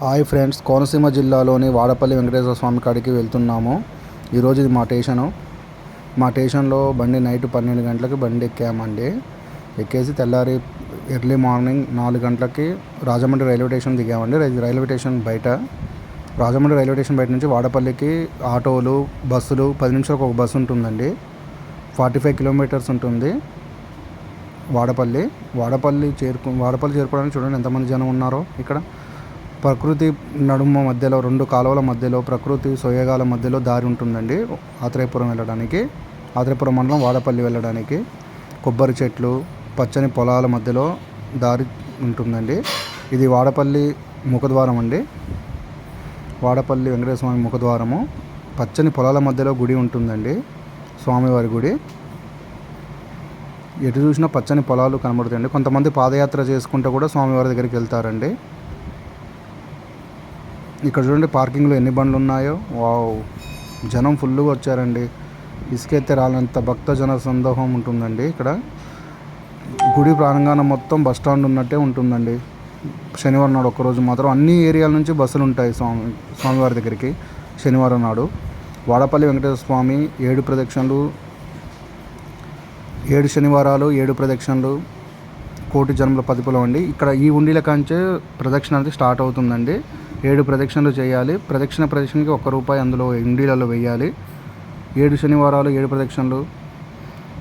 Hi friends Konaseema జిల్లాలోని వాడపల్లి వెంకటేశ్వర స్వామి కాడికి వెళ్తున్నాము. ఈరోజు ఇది మా స్టేషను. మా స్టేషన్లో బండి నైట్ పన్నెండు గంటలకి బండి ఎక్కామండి. ఎక్కేసి తెల్లారి ఎర్లీ మార్నింగ్ నాలుగు గంటలకి రాజమండ్రి రైల్వే స్టేషన్ దిగామండి. రైల్వే స్టేషన్ బయట. రాజమండ్రి రైల్వే స్టేషన్ బయట నుంచి వాడపల్లికి ఆటోలు బస్సులు పది నిమిషాలకు ఒక బస్సు ఉంటుందండి. ఫార్టీ ఫైవ్ కిలోమీటర్స్ ఉంటుంది వాడపల్లి. వాడపల్లి చేరుకు వాడపల్లి చేరుకోవడానికి చూడండి ఎంతమంది జనం ఉన్నారో ఇక్కడ. ప్రకృతి నడుమ మధ్యలో రెండు కాలువల మధ్యలో ప్రకృతి సోయగాల మధ్యలో దారి ఉంటుందండి. ఆత్రేయపురం వెళ్ళడానికి ఆత్రేయపురం మండలం వాడపల్లి వెళ్ళడానికి. కొబ్బరి చెట్లు పచ్చని పొలాల మధ్యలో దారి ఉంటుందండి. ఇది వాడపల్లి ముఖద్వారం అండి. వాడపల్లి వెంకటేశ్వర స్వామి ముఖద్వారము. పచ్చని పొలాల మధ్యలో గుడి ఉంటుందండి. స్వామివారి గుడి. ఎటు చూసినా పచ్చని పొలాలు కనబడుతాయండి కొంతమంది పాదయాత్ర చేసుకుంటూ కూడా స్వామివారి దగ్గరికి వెళ్తారండి. ఇక్కడ చూడండి పార్కింగ్లో ఎన్ని బండ్లు ఉన్నాయో వావ్. జనం ఫుల్గా వచ్చారండి. ఇసుకైతే రాలంత భక్త జన సందోహం ఉంటుందండి ఇక్కడ. గుడి ప్రాంగణం మొత్తం బస్ స్టాండ్ ఉన్నట్టే ఉంటుందండి. శనివారం నాడు ఒక్కరోజు మాత్రం అన్ని ఏరియాల నుంచి బస్సులు ఉంటాయి స్వామి స్వామివారి దగ్గరికి శనివారం నాడు. వాడపల్లి వెంకటేశ్వర స్వామి ఏడు ప్రదక్షిణలు ఏడు శనివారాలు ఏడు ప్రదక్షిణలు కోటి జన్మల పదిపులం అండి. ఇక్కడ ఈ ఉండిల కాంచే ప్రదక్షిణ అనేది స్టార్ట్ అవుతుందండి. ఏడు ప్రదక్షిణలు చేయాలి. ప్రదక్షిణ ప్రదక్షిణకి ఒక్క రూపాయి అందులో ఇండీలలో వేయాలి ఏడు శనివారాలు ఏడు ప్రదక్షిణలు.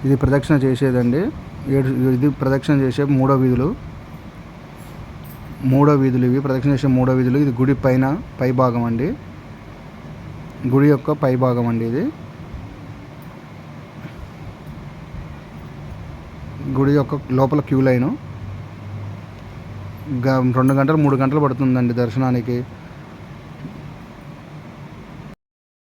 ఇది ప్రదక్షిణ చేసేదండి. ఏడు ఇది ప్రదక్షిణ చేసే మూడో వీధులు. మూడో వీధులు ఇవి. ప్రదక్షిణ చేసే మూడో వీధులు. ఇది గుడి పైన పై భాగం అండి. గుడి యొక్క పై భాగం అండి ఇది. గుడి యొక్క లోపల క్యూ లైను. రెండు గంటలు మూడు గంటలు పడుతుందండి దర్శనానికి.